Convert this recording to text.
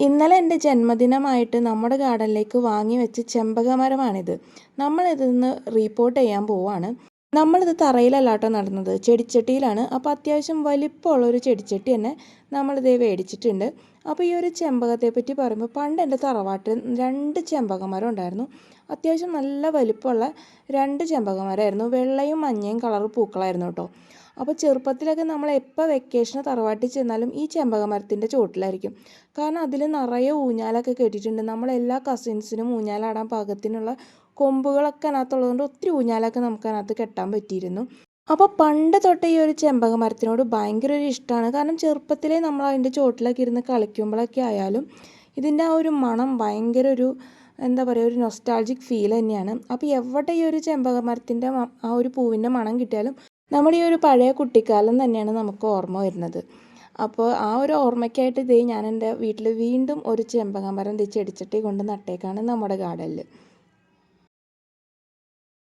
ഇന്നലെ എന്റെ ജന്മദിനമായിട്ട് നമ്മുടെ ഗാർഡനിലേക്ക് വാങ്ങി വെച്ച ചെമ്പകമരമാണിത്. നമ്മൾ ഇതിന്ന് റീപ്പോർട്ട് ചെയ്യാൻ പോവാണ്. നമ്മളിത് തറയിലല്ല കേട്ടോ നടുന്നത്. ചെടിച്ചട്ടിയിലാണ്. അപ്പോൾ അത്യാവശ്യം വലിപ്പമുള്ളൊരു ചെടിച്ചട്ടി തന്നെ നമ്മളിത് മേടിച്ചിട്ടുണ്ട്. അപ്പോൾ ഈ ഒരു ചെമ്പകത്തെ പറ്റി പറയുമ്പോൾ പണ്ട് എന്റെ തറവാട്ടിൽ രണ്ട് ചെമ്പകമരം ഉണ്ടായിരുന്നു. അത്യാവശ്യം നല്ല വലിപ്പമുള്ള രണ്ട് ചെമ്പകമരമായിരുന്നു വെള്ളയും മഞ്ഞയും കളർ പൂക്കളായിരുന്നു കേട്ടോ. അപ്പോൾ ചെറുപ്പത്തിലൊക്കെ നമ്മൾ എപ്പോൾ വെക്കേഷന് തറവാട്ടിൽ ചെന്നാലും ഈ ചെമ്പകമരത്തിന്റെ ചുവട്ടിലായിരിക്കും. കാരണം അതിൽ നിറയെ ഊഞ്ഞാലൊക്കെ കെട്ടിയിട്ടുണ്ട്. നമ്മളെല്ലാ കസിൻസിനും ഊഞ്ഞാലാടാൻ പാകത്തിനുള്ള കൊമ്പുകളൊക്കെ അതിനകത്തുള്ളതുകൊണ്ട് ഒത്തിരി ഊഞ്ഞാലൊക്കെ നമുക്ക് അതിനകത്ത് കെട്ടാൻ പറ്റിയിരുന്നു. അപ്പോൾ പണ്ട് തൊട്ടേ ഈ ഒരു ചെമ്പക മരത്തിനോട് ഭയങ്കര ഒരു ഇഷ്ടമാണ്. കാരണം ചെറുപ്പത്തിലേ നമ്മൾ അതിന്റെ ചോട്ടിലൊക്കെ ഇരുന്ന് കളിക്കുമ്പോഴൊക്കെ ആയാലും ഇതിന്റെ ആ ഒരു മണം ഭയങ്കര ഒരു എന്താ പറയുക ഒരു നൊസ്റ്റാൾജിക് ഫീൽ തന്നെയാണ്. അപ്പോൾ എവിടെ ഈ ഒരു ചെമ്പക മരത്തിന്റെ ആ ഒരു പൂവിന്റെ മണം കിട്ടിയാലും നമ്മുടെ ഈ ഒരു പഴയ കുട്ടിക്കാലം തന്നെയാണ് നമുക്ക് ഓർമ്മ വരുന്നത്. അപ്പോൾ ആ ഒരു ഓർമ്മയ്ക്കായിട്ട് ഇതേ ഞാൻ എന്റെ വീട്ടിൽ വീണ്ടും ഒരു ചെമ്പകമരം തിരിച്ചടിച്ചിട്ടേ കൊണ്ട് നട്ടേക്കാണ് നമ്മുടെ ഗാർഡനിൽ.